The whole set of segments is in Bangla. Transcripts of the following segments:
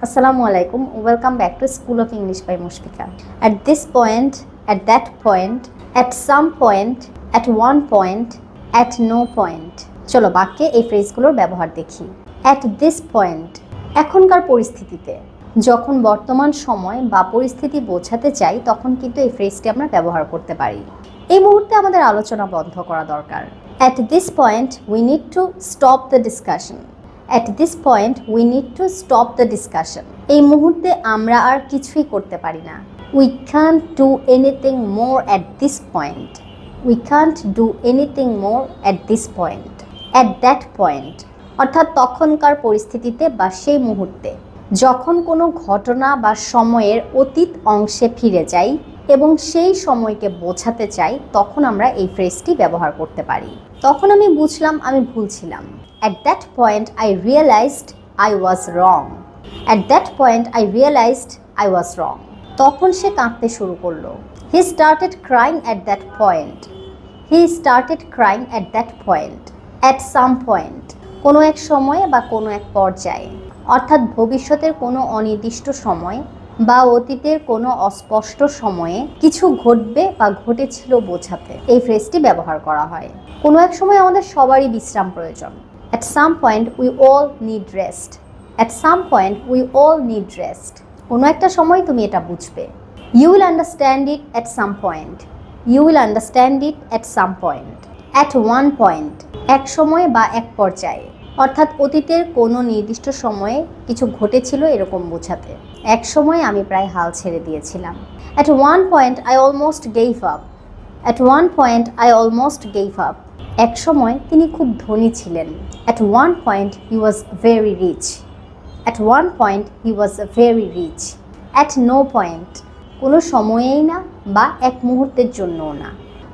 Assalamu alaikum. Welcome back to School of English by Mushfika. At this point, at that point, at some point, at one point, at no point. চলো বাক্যে এই ফ্রেজগুলোর ব্যবহার দেখি অ্যাট দিস পয়েন্ট এখনকার পরিস্থিতিতে যখন বর্তমান সময় বা পরিস্থিতি বোঝাতে চাই তখন কিন্তু এই ফ্রেজটি আমরা ব্যবহার করতে পারি এই মুহূর্তে আমাদের আলোচনা বন্ধ করা দরকার at this point we need to stop the discussion at this point we need to stop the discussion এই মুহূর্তে আমরা আর কিছুই করতে পারি না। We can't do anything more at this point we can't do anything more at this point at that point অর্থাৎ তখনকার পরিস্থিতিতে বা সেই মুহূর্তে। যখন কোনো ঘটনা বা সময়ের অতীত অংশে ফিরে যাই এবং সেই সময়কে বোঝাতে চাই তখন আমরা এই ফ্রেজটি ব্যবহার করতে পারি। তখন আমি বুঝলাম আমি ভুল ছিলাম। At that point I realised I was wrong at that point I realised I was wrong তখন সে কাঁদতে শুরু করল। He started crying at that point he started crying at that point at some point কোনো এক সময়ে বা কোনো এক পর্যায়ে। অর্থাৎ ভবিষ্যতের কোনো অনির্দিষ্ট সময় বা অতীতের কোনো অস্পষ্ট সময়ে কিছু ঘটবে বা ঘটেছিল বোঝাতে। এই ফ্রেজটি ব্যবহার করা হয়। কোনো এক সময় আমাদের সবারই বিশ্রাম প্রয়োজন। At some point we all need rest at some point we all need rest কোনো একটা সময় তুমি এটা বুঝবে। You will understand it at some point you will understand it at some point at one point এক সময় বা এক পর্যায়ে। অর্থাৎ অতীতের কোনো নির্দিষ্ট সময়ে কিছু ঘটেছিল এরকম বোঝাতে। এক সময় আমি প্রায় হাল ছেড়ে দিয়েছিলাম। At one point I almost gave up at one point I almost gave up এক সময় তিনি খুব ধনী ছিলেন। At one point he was very rich at one point he was very rich at no point কোনো সময়েই না বা এক মুহূর্তের জন্যও না।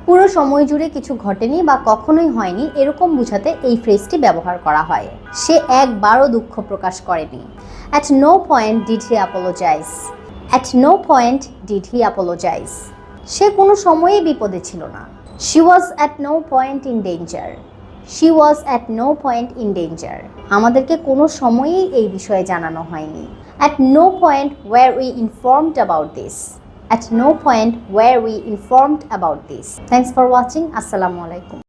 পুরো সময় জুড়ে কিছু ঘটেনি বা কখনোই হয়নি এরকম বোঝাতে এই ফ্রেজটি ব্যবহার করা হয়। সে একবারও দুঃখ প্রকাশ করেনি। At no point did he apologise at no point did he apologise সে কোনো সময়ে বিপদে ছিল না। She was at no point in danger she was at no point in danger আমাদেরকে কোনো সময়েই এই বিষয়ে জানানো হয়নি। At no point were we informed about this at no point were we informed about this. Thanks for watching. Assalamu alaikum.